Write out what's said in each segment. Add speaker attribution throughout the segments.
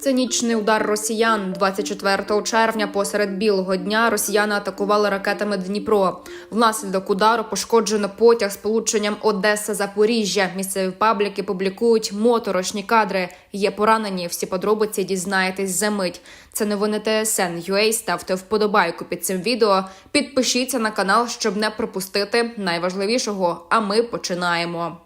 Speaker 1: Цинічний удар росіян 24 червня посеред білого дня росіяни атакували ракетами Дніпро. Внаслідок удару пошкоджено потяг з полученням Одеса Запоріжжя. Місцеві пабліки публікують моторошні кадри. Є поранені. Всі подробиці дізнаєтесь за мить. Це новини ТСН UA. Ставте вподобайку під цим відео. Підпишіться на канал, щоб не пропустити найважливішого. А ми починаємо.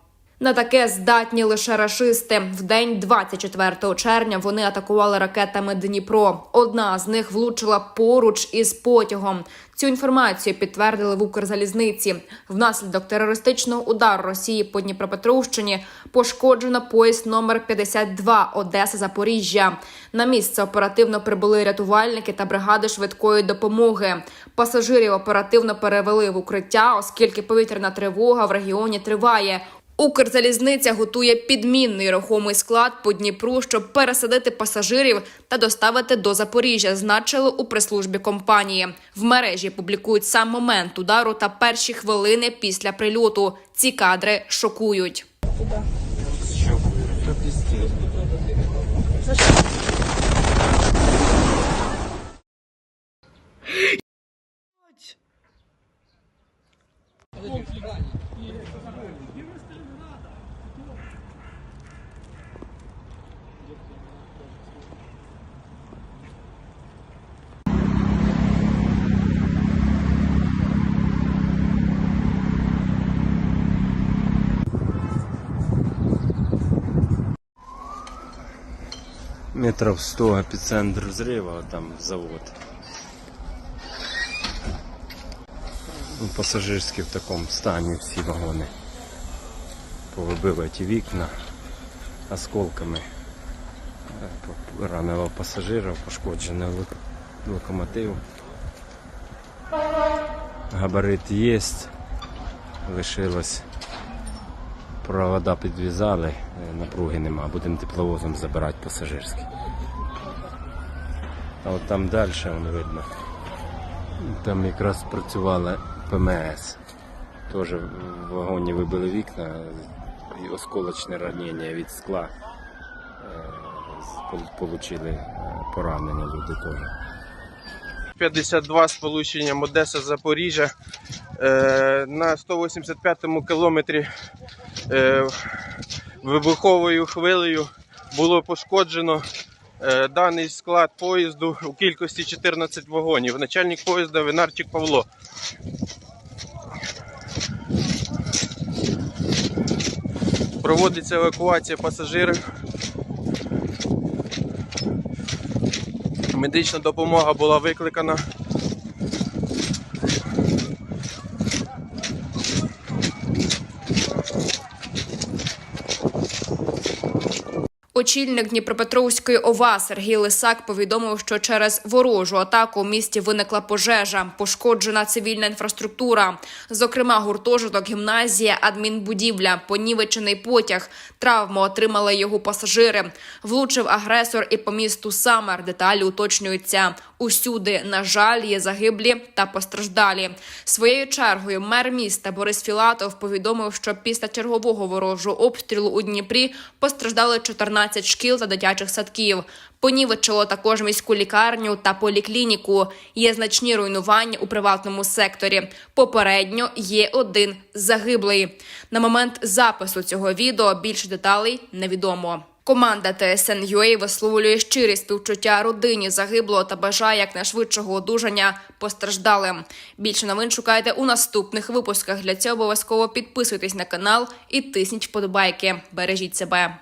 Speaker 1: На таке здатні лише рашисти. В день 24 червня вони атакували ракетами Дніпро. Одна з них влучила поруч із потягом. Цю інформацію підтвердили в Укрзалізниці. Внаслідок терористичного удару Росії по Дніпропетровщині пошкоджено поїзд номер 52 Одеса Запоріжжя. На місце оперативно прибули рятувальники та бригади швидкої допомоги. Пасажирів оперативно перевели в укриття, оскільки повітряна тривога в регіоні триває. Укрзалізниця готує підмінний рухомий склад по Дніпру, щоб пересадити пасажирів та доставити до Запоріжжя. Значили у прес-службі компанії. В мережі публікують сам момент удару та перші хвилини після прильоту. Ці кадри шокують.
Speaker 2: Метров 100 эпицентр взрыва, там завод. Ну, пасажирські в такому стані всі вагони. Повибиваті вікна осколками. По- Ранило пасажира, пошкоджений локомотив. Габарит є, лишилось. Провода підв'язали, е, напруги нема, будемо тепловозом забирати пасажирські. А от там далі воно видно. Там якраз працювала ПМС. Теж в вагоні вибили вікна і осколочне ранення від скла. Е, Получили е, поранення люди теж.
Speaker 3: 52 з полученням Одеса Запоріжжя. Е, на 185-му кілометрі е, вибуховою хвилею було пошкоджено е, даний склад поїзду у кількості 14 вагонів. Начальник поїзда Винарчик Павло. Проводиться евакуація пасажирів. Медична допомога була викликана.
Speaker 1: Очільник Дніпропетровської ОВА Сергій Лисак повідомив, що через ворожу атаку у місті виникла пожежа, пошкоджена цивільна інфраструктура, зокрема гуртожиток, гімназія, адмінбудівля, понівечений потяг. Травму отримали його пасажири. Влучив агресор і по місту Самар. Деталі уточнюються. Усюди, на жаль, є загиблі та постраждалі. Своєю чергою мер міста Борис Філатов повідомив, що після чергового ворожого обстрілу у Дніпрі постраждали 14 шкіл та дитячих садків. Понівечило також міську лікарню та поліклініку. Є значні руйнування у приватному секторі. Попередньо є один загиблий. На момент запису цього відео більше деталей невідомо. Команда ТСН UA висловлює щирі співчуття родині загиблого та бажає якнайшвидшого одужання постраждалим. Більше новин шукайте у наступних випусках. Для цього обов'язково підписуйтесь на канал і тисніть вподобайки. Бережіть себе.